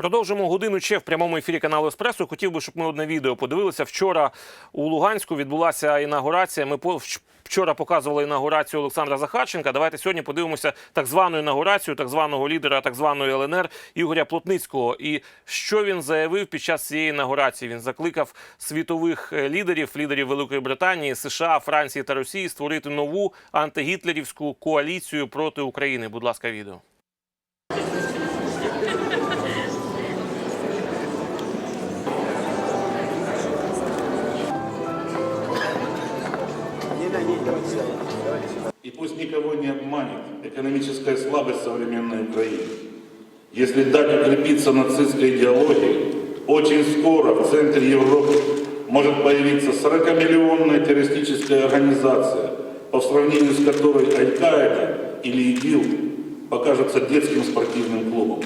Продовжимо годину ще в прямому ефірі каналу Еспресо. Хотів би, щоб ми одне відео подивилися. Вчора у Луганську відбулася інаугурація. Ми вчора показували інаугурацію Олександра Захарченка. Давайте сьогодні подивимося так звану інаугурацію, так званого лідера так званої ЛНР Ігоря Плотницького. І що він заявив під час цієї інаугурації? Він закликав світових е, лідерів, лідерів Великої Британії, США, Франції та Росії створити нову антигітлерівську коаліцію проти України. Будь ласка, відео. И пусть никого не обманет экономическая слабость современной Украины. Если дать укрепиться нацистской идеологии, очень скоро в центре Европы может появиться 40-миллионная террористическая организация, по сравнению с которой Аль-Каида или ИГИЛ покажутся детским спортивным клубом.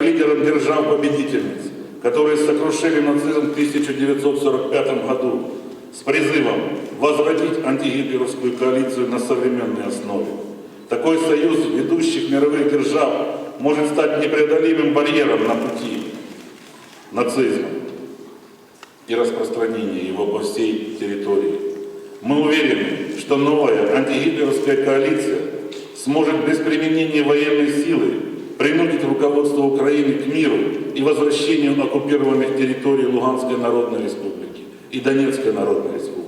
Лидером держав-победительниц, которые сокрушили нацизм в 1945 году, с призывом возродить антигитлеровскую коалицию на современной основе. Такой союз ведущих мировых держав может стать непреодолимым барьером на пути нацизма и распространения его по всей территории. Мы уверены, что новая антигитлеровская коалиция сможет без применения военной силы принудить руководство Украины к миру и возвращению оккупированных территорий Луганской Народной Республики и Донецкой Народной Республики.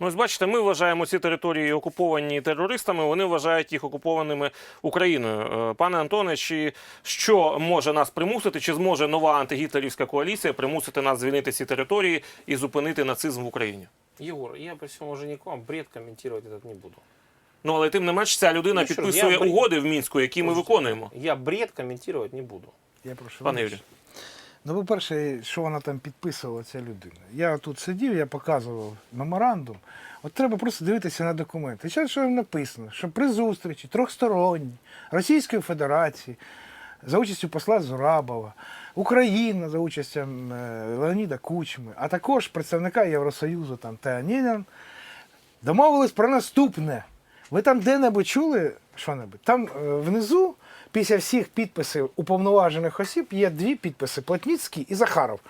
Ну, ось бачите, ми вважаємо ці території окуповані терористами. Вони вважають їх окупованими Україною. Е, Пане Антоне, чи що може нас примусити? Чи зможе нова антигітлерівська коаліція примусити нас звільнити ці території і зупинити нацизм в Україні? Егор, я при уважении к вам бред комментировать этот не буду. Ну але тим не менш, ця людина Ну, що підписує я бри- угоди в мінську, які ми виконуємо. Я бред комментировать не буду. Я прошу. Пане. Юрію. Ну, по-перше, що вона там підписувала, ця людина. Я тут сидів, я показував меморандум. От треба просто дивитися на документи. І зараз що написано, що при зустрічі трьохсторонній Російської Федерації за участю посла Зурабова, Україна за участю е, Леоніда Кучми, а також представника Євросоюзу там Теанінян, домовились про наступне. Ви там де-небудь чули що-небудь? Там е, внизу, після всіх підписів уповноважених осіб, є дві підписи: Плотніцький і Захаров.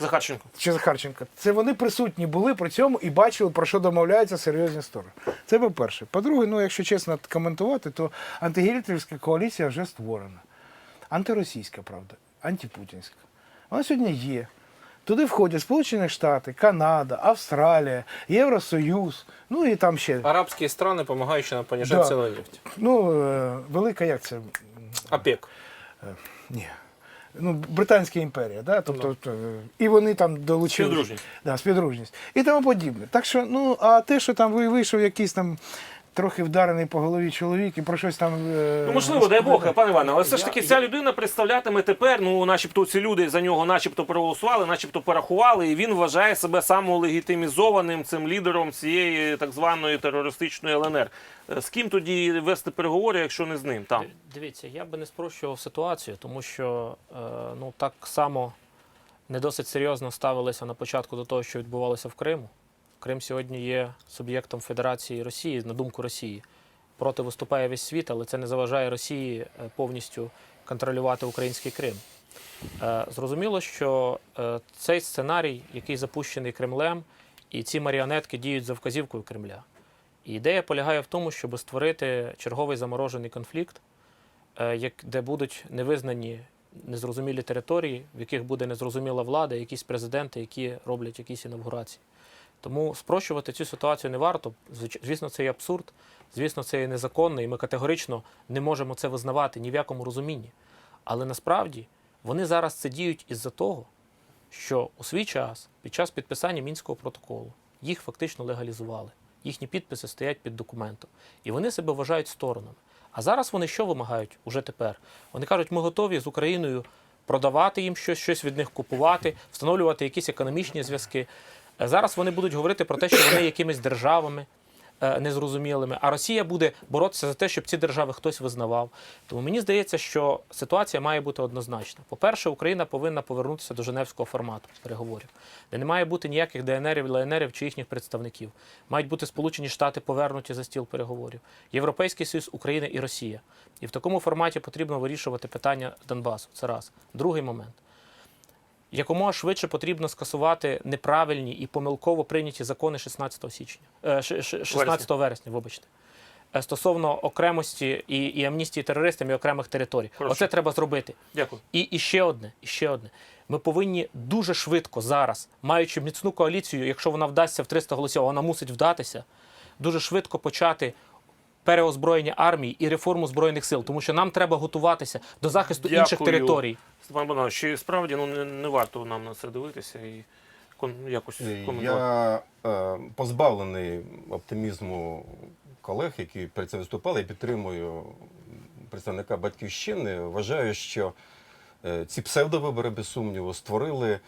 Захарченко. Чи Захарченко. Це вони присутні були при цьому і бачили, про що домовляються серйозні сторони. Це по-перше. По-друге, ну якщо чесно коментувати, то антигітлерівська коаліція вже створена. Антиросійська, правда, антипутінська. Вона сьогодні є. Туди входять Сполучені Штати, Канада, Австралія, Євросоюз, ну і там ще. Арабские страны, помогающие нам понижать Да. цену на нефть. Ну, е, велика як це? ОПЕК. Ні. Ну, Британська імперія, да? тобто, е, і вони там долучили. Співдружність. Да, співдружність. І тому подібне. Так що, ну, а те, що там вийшов якийсь там трохи вдарений по голові чоловік і про щось там. е, Ну, можливо, дай Бог, пане Іване, але все ж Я- таки ця людина представлятиме тепер. Ну, начебто, ці люди за нього, начебто, проголосували, начебто порахували, і він вважає себе самолегітимізованим цим лідером цієї так званої терористичної ЛНР. Е, З ким тоді вести переговори, якщо не з ним? Там Дивіться, я би не спрощував ситуацію, тому що е, ну так само не досить серйозно ставилися на початку до того, що відбувалося в Криму. Крим сьогодні є суб'єктом Федерації Росії, на думку Росії. Проти виступає весь світ, але це не заважає Росії е, повністю контролювати український Крим. Е, Зрозуміло, що е, цей сценарій, який запущений Кремлем, і ці маріонетки діють за вказівкою Кремля. І ідея полягає в тому, щоб створити черговий заморожений конфлікт, де будуть невизнані незрозумілі території, в яких буде незрозуміла влада, якісь президенти, які роблять якісь інавгурації. Тому спрощувати цю ситуацію не варто. Звісно, це є абсурд, звісно, це є незаконно, і ми категорично не можемо це визнавати ні в якому розумінні. Але насправді вони зараз це діють із-за того, що у свій час, під час підписання мінського протоколу, їх фактично легалізували. Їхні підписи стоять під документом. І вони себе вважають сторонами. А зараз вони що вимагають уже тепер? Вони кажуть, ми готові з Україною продавати їм щось, щось від них купувати, встановлювати якісь економічні зв'язки. Зараз вони будуть говорити про те, що вони якимись державами е, незрозумілими, а Росія буде боротися за те, щоб ці держави хтось визнавав. Тому мені здається, що ситуація має бути однозначна. По-перше, Україна повинна повернутися до Женевського формату переговорів, де не має бути ніяких ДНРів, ЛНРів чи їхніх представників. Мають бути Сполучені Штати повернуті за стіл переговорів, Європейський Союз, Україна і Росія. І в такому форматі потрібно вирішувати питання Донбасу. Це раз. Другий момент. Якомога швидше потрібно скасувати неправильні і помилково прийняті закони 16 січня, е, ш- ш- 16 вересня, вибачте, е, стосовно окремості і, і амністії терористам і окремих територій. Хорошо. Оце треба зробити. Дякую. І, і ще одне, і ще одне. Ми повинні дуже швидко зараз, маючи міцну коаліцію, якщо вона вдасться в 300 голосів, вона мусить вдатися, дуже швидко почати переозброєння армії і реформу збройних сил, тому що нам треба готуватися до захисту інших територій. Степан Богданович, чи справді ну, не, не варто нам на це дивитися і кон, якось коментувати? Я е, позбавлений оптимізму колег, які перед цим виступали. Я підтримую представника батьківщини. Вважаю, що е, ці псевдовибори, без сумніву, створили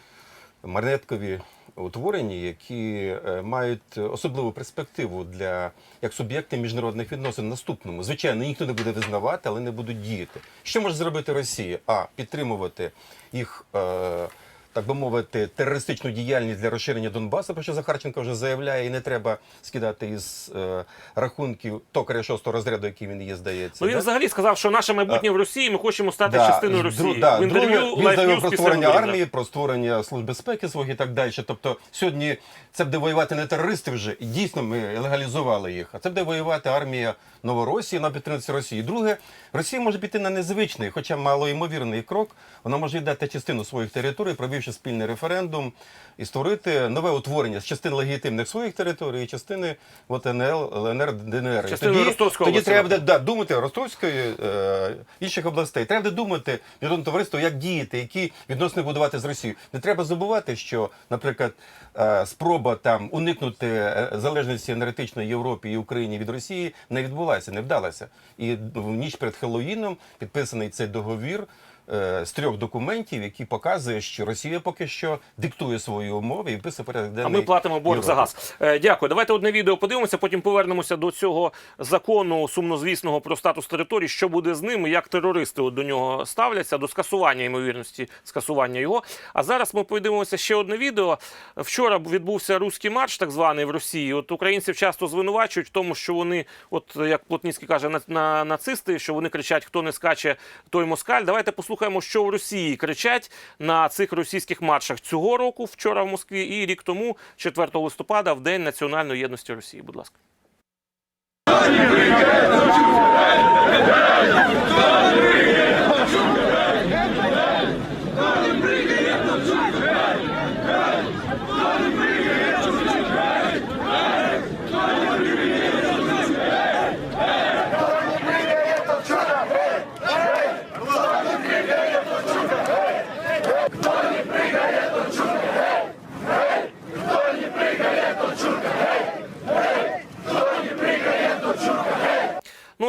марнеткові утворення, які е, мають особливу перспективу для як суб'єкти міжнародних відносин наступному. Звичайно, ніхто не буде визнавати, але не будуть діяти. Що може зробити Росія? А підтримувати їх. Е, так би мовити, терористичну діяльність для розширення Донбасу, про що Захарченко вже заявляє, і не треба скидати із е, рахунків токаря шостого розряду, який він є, здається. Ну він да? взагалі сказав, що наше майбутнє в Росії, ми хочемо стати Да, частиною дру- Росії. да, в інтерв'ю друге, він заявив про створення армії, про створення служб безпеки свого і так далі. Тобто сьогодні це буде воювати не терористи вже, і дійсно ми легалізували їх, а це буде воювати армія Новоросії на підтримці Росії. Друге, Росія може піти на незвичний, хоча малоймовірний крок. Вона може віддати частину своїх територій, провівши спільний референдум і створити нове утворення з частин легітимних своїх територій і частини от НЛ, ЛНР, ДНР. І Частини тоді, Ростовської тоді треба буде да, думати Ростовської е, інших областей. Треба буде думати міжнародне товариство, як діяти, які відносини будувати з Росією. Не треба забувати, що, наприклад, е, спроба там уникнути е, залежності енергетичної Європі і Україні від Росії не відбулася, не вдалася. І в ніч перед Хеллоїном підписаний цей договір. Е, З трьох документів, які показує, що Росія поки що диктує свої умови і вписує порядок денний. А ми платимо борг Європи. за газ. Е, дякую. Давайте одне відео подивимося, потім повернемося до цього закону сумнозвісного про статус території. Що буде з ним, і як терористи до нього ставляться, до скасування ймовірності скасування його. А зараз ми подивимося ще одне відео. Вчора відбувся руський марш, так званий в Росії. От українців часто звинувачують в тому, що вони, от як Плотніцький каже, на, на нацисти, що вони кричать, хто не скаче, той москаль. Давайте послухаємо, що в Росії кричать на цих російських маршах цього року, вчора в Москві, і рік тому, 4 листопада, в День національної єдності Росії. Будь ласка.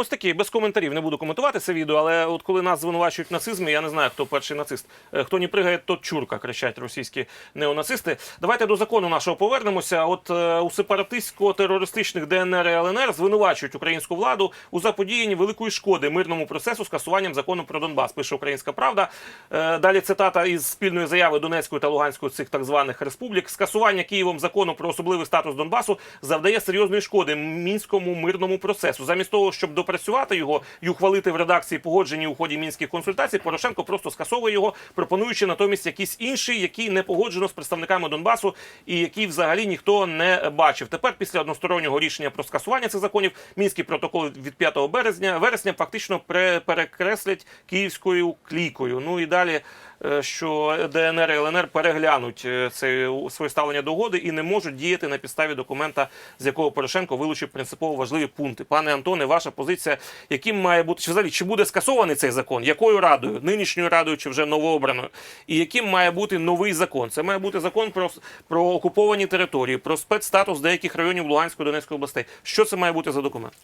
Ну, такі, без коментарів. Не буду коментувати це відео, але от коли нас звинувачують в нацизмі, я не знаю, хто перший нацист. Е, Хто не пригає, тот чурка, кричать російські неонацисти. Давайте до закону нашого повернемося. От е, у сепаратистсько-терористичних ДНР і ЛНР звинувачують українську владу у заподіянні великої шкоди мирному процесу скасуванням закону про Донбас. Пише Українська Правда. Е, Далі цитата із спільної заяви Донецької та Луганської цих так званих республік. Скасування Києвом закону про особливий статус Донбасу завдає серйозної шкоди мінському мирному процесу. Замість того, щоб допрацювати його і ухвалити в редакції погоджені у ході мінських консультацій, Порошенко просто скасовує його, пропонуючи натомість якийсь інший, який не погоджено з представниками Донбасу і який взагалі ніхто не бачив. Тепер, після одностороннього рішення про скасування цих законів, мінський протокол від 5 березня вересня фактично перекреслять київською клікою. Ну і далі. Е, Що ДНР і ЛНР переглянуть е, це своє ставлення до угоди і не можуть діяти на підставі документа, з якого Порошенко вилучив принципово важливі пункти. Пане Антоне, ваша позиція, яким має бути чи взагалі чи буде скасований цей закон? Якою радою, нинішньою радою чи вже новообраною? І яким має бути новий закон? Це має бути закон про, про окуповані території, про спецстатус деяких районів Луганської Донецької областей. Що це має бути за документ?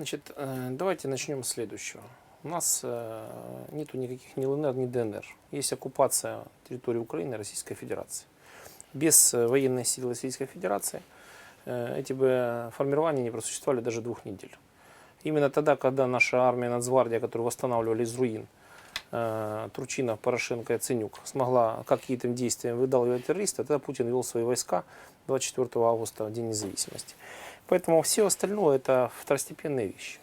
Значит, э, давайте начнем с следующего. У нас э, нету никаких ни ЛНР, ни ДНР. Есть оккупация территории Украины Российской Федерации. Без э, военной силы Российской Федерации э, эти бы формирования не просуществовали даже двух недель. Именно тогда, когда наша армия Нацгвардия, которую восстанавливали из руин, э, Турчинов, Порошенко и Ценюк, смогла каким-то действием выдалывать террориста, тогда Путин вел свои войска 24 августа, в День независимости. Поэтому все остальное это второстепенные вещи.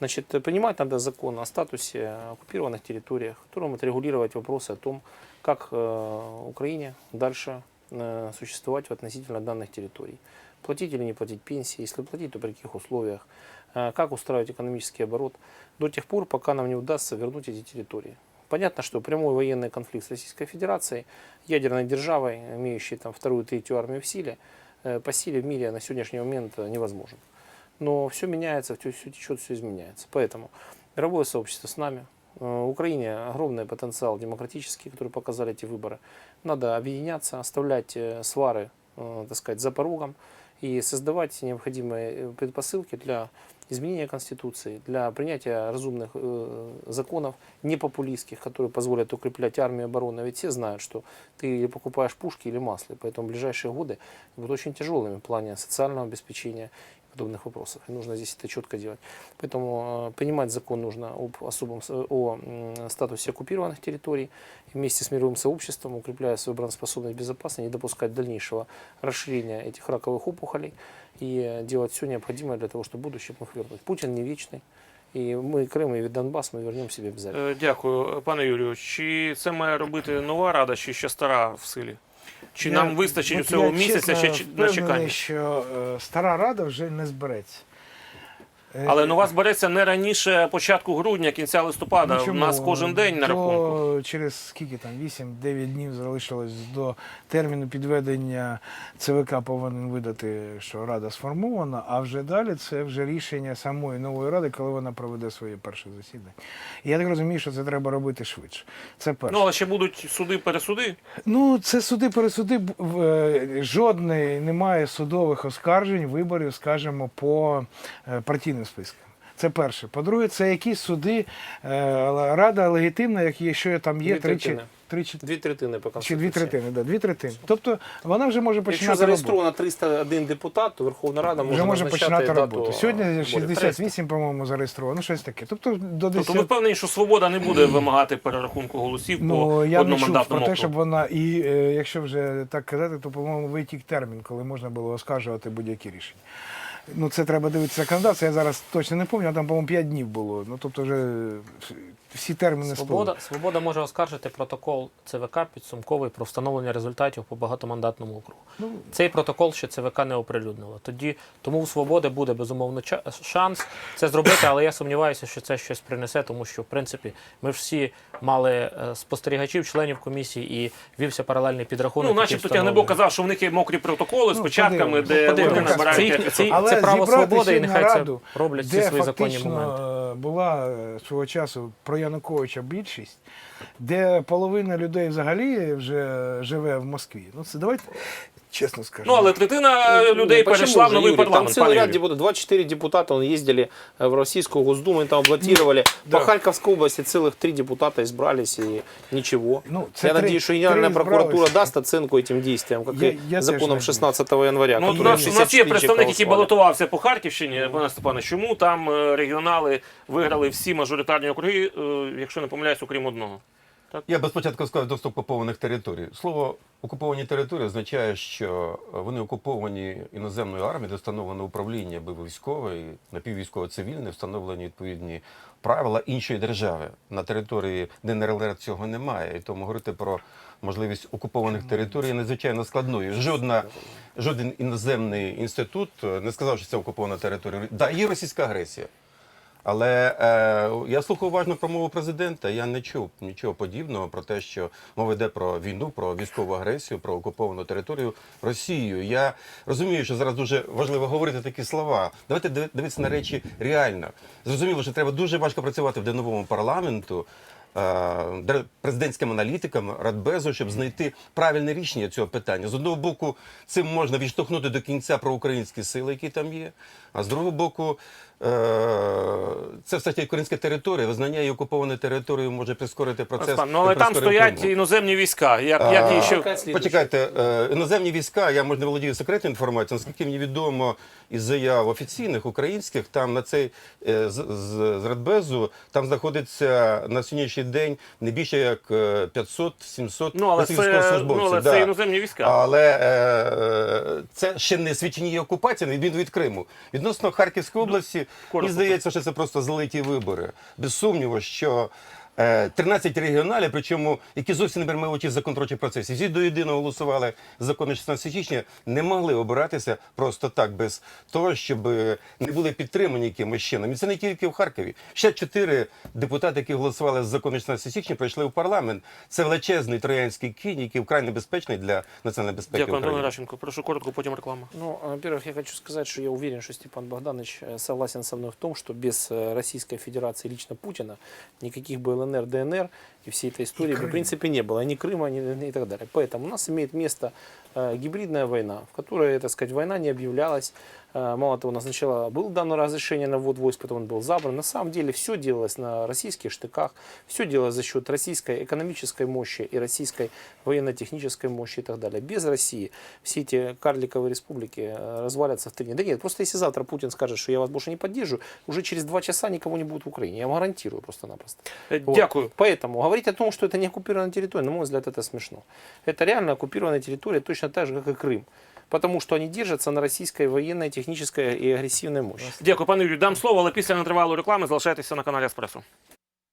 Значит, э, принимать надо закон о статусе оккупированных территориях, которым отрегулировать вопросы о том, как э, Украине дальше э, существовать относительно данных территорий. Платить или не платить пенсии, если платить, то при каких условиях, э, как устраивать экономический оборот, до тех пор, пока нам не удастся вернуть эти территории. Понятно, что прямой военный конфликт с Российской Федерацией, ядерной державой, имеющей там вторую, третью армию в силе, э, по силе в мире на сегодняшний момент э, невозможен. Но все меняется, все, все течет, все изменяется. Поэтому мировое сообщество с нами. Э, В Украине огромный потенциал демократический, который показали эти выборы. Надо объединяться, оставлять э, свары, э, так сказать, за порогом и создавать необходимые э, предпосылки для изменения Конституции, для принятия разумных э, законов, не популистских, которые позволят укреплять армию и оборону. Ведь все знают, что ты или покупаешь пушки или масло, и поэтому ближайшие годы будут очень тяжелыми в плане социального обеспечения и подобных вопросов. И нужно здесь это четко делать. Поэтому э, принимать закон нужно об особом с- о м, статусе оккупированных территорий и вместе с мировым сообществом, укрепляя свою обороноспособность безопасности, не допускать дальнейшего расширения этих раковых опухолей и э, делать все необходимое для того, чтобы будущее мог вернуть. Путин не вечный. І ми Крим і Донбас ми вернемо собі обов'язково. Е, Дякую, пане Юрію. Чи це має робити нова рада, чи ще стара в силі? Чи Я- нам вистачить цього місяця ще на чекання? що е, стара рада вже не збереться. Е, Але нова збереться не раніше початку грудня, кінця листопада. Ну, У нас кожен день на рахунку. Через скільки там 8-9 днів залишилось до терміну підведення ЦВК повинен видати, що рада сформована, а вже далі це вже рішення самої нової ради, коли вона проведе своє перше засідання. І я так розумію, що це треба робити швидше. Це перше. Ну але ще будуть суди пересуди. Ну, це суди пересуди. е, Жодної немає судових оскаржень, виборів, скажімо, по е, партійним спискам. Це перше. По-друге, це якісь суди, е, рада легітимна, як якщо там є Дві тричі, третини. тричі Дві третини по чи дві третини. Да, дві третини. Тобто вона вже може Якщо починати роботу. зареєстровано 301 депутат, то Верховна Рада може, Вже може починати дату. Сьогодні 68, по-моєму, зареєстровано. Ну, щось таке. Тобто до 10... Тобто ви впевнені, що свобода не буде вимагати перерахунку голосів Ну, по я не чув про те, щоб вона і е, якщо вже так казати, то по-моєму витік термін, коли можна було оскаржувати будь-які рішення. Ну, це треба дивитися кандидат. Я зараз точно не пам'ятаю, там, по-моєму, 5 днів було. Ну, тобто вже всі терміни Свобода, сплили. Свобода може оскаржити протокол ЦВК підсумковий про встановлення результатів по багатомандатному округу. Ну, Цей протокол ще ЦВК не оприлюднило. Тоді тому у свободи буде безумовно шанс це зробити, але я сумніваюся, що це щось принесе, тому що в принципі ми ж всі мали е, спостерігачів, членів комісії і вівся паралельний підрахунок. Ну, начебто. Тягнебок казав, що в них є мокрі протоколи з Ну, початками, де Ну, вони набирають Це- це- Але це право свободи, і нехай це роблять всі свої законні моменти. е, була е, свого часу про Януковича більшість, де половина людей взагалі вже живе в Москві. Ну, це давайте чесно скажемо. Ну, але третина людей Почему перейшла в же, новий Юрий? парламент. Там целый пане ряд Юрію. депутатов, 24 депутата он ездили э, в Российскую Госдуму, и там блокировали. да. По Харьковской области целых три депутата избрались, и ничего. Ну, я це три- надеюсь, что Генеральная три прокуратура избралось. даст оценку этим действиям, как Я- и я теж законом надіюсь. 16 января. Ну, от у который нас, у нас є 64 представник, який голосовали. балотувався по Харківщині, пане Степане. Чому там е, регіонали виграли всі мажоритарні округи, е, якщо не помиляюсь, окрім одного? Я би спочатку сказав до окупованих територій. Слово окуповані території означає, що вони окуповані іноземною армією, де встановлено управління аби військове і напіввійськово-цивільне, встановлені відповідні правила іншої держави. На території ДНР цього немає. І тому говорити про можливість окупованих територій надзвичайно складною. Жодна, жоден іноземний інститут е, не сказав, що це окупована територія. Да, є російська агресія. Але е, я слухав уважно промову президента. Я не чув нічого подібного про те, що мова йде про війну, про військову агресію, про окуповану територію Росією. Я розумію, що зараз дуже важливо говорити такі слова. Давайте диви- дивитися на речі реально. Зрозуміло, що треба дуже важко працювати в новому парламенту. е, Президентським аналітикам Радбезу, щоб знайти правильне рішення цього питання. З одного боку, цим можна відштовхнути до кінця проукраїнські сили, які там є. А з другого боку, Це все таки українська територія. Визнання її окупованою територією може прискорити процес. Пан, ну але там стоять Криму. іноземні війська. Як, як її ще Почекайте, е, іноземні війська, я може не володію секретною інформацією, наскільки мені відомо із заяв офіційних українських, там на цей е, з, з, з Радбезу там знаходиться на сьогоднішній день не більше як е, 500-700 ну але це, ну, але да. це іноземні війська. Але е, це ще не свідчення окупації, на відміну від Криму. Відносно Харківської області, мені І здається, що це просто злиті вибори. Без сумніву, що 13 регіоналів, причому які зовсім не беремо участь в законодавчій процесі, всі до єдиного голосували закони 16 січня, не могли обиратися просто так, без того, щоб не були підтримані якимось чином. І це не тільки в Харкові. Ще чотири депутати, які голосували за закони 16 січня, прийшли в парламент. Це величезний троянський кінь, який вкрай небезпечний для національної безпеки Дякую, Антон України. Геращенко. Прошу коротко, потім реклама. Ну, а, во-первых, я хочу сказать, что я уверен, что Степан Богданович э, согласен со мной в том, что без э, Российской Федерации лично Путина никаких бы ЛНР, ДНР и всей этой истории бы, в принципе не было, ни Крыма, ни, ни и так далее. Поэтому у нас имеет место э, гибридная война, в которой, так сказать, война не объявлялась. Э, Мало нас сначала было дано разрешение на ввод войск, потом он был забран. На самом деле все делалось на российских штыках, все делалось за счет российской экономической мощи и российской военно-технической мощи и так далее. Без России все эти карликовые республики э, развалятся в три дня. Да нет, просто если завтра Путин скажет, что я вас больше не поддерживаю, уже через два часа никого не будет в Украине. Я вам гарантирую просто-напросто. Е, Вот. Дякую. Поэтому говорить о том, что это не оккупированная территория, на мой взгляд, это смешно. Это реально оккупированная территория точно так же, как и Крым. Потому що вони держаться на російській воєнній, технічній і агресивній мощі. Дякую, пане Юрію. Дам слово, але після нетривалої реклами залишайтеся на каналі Еспресо.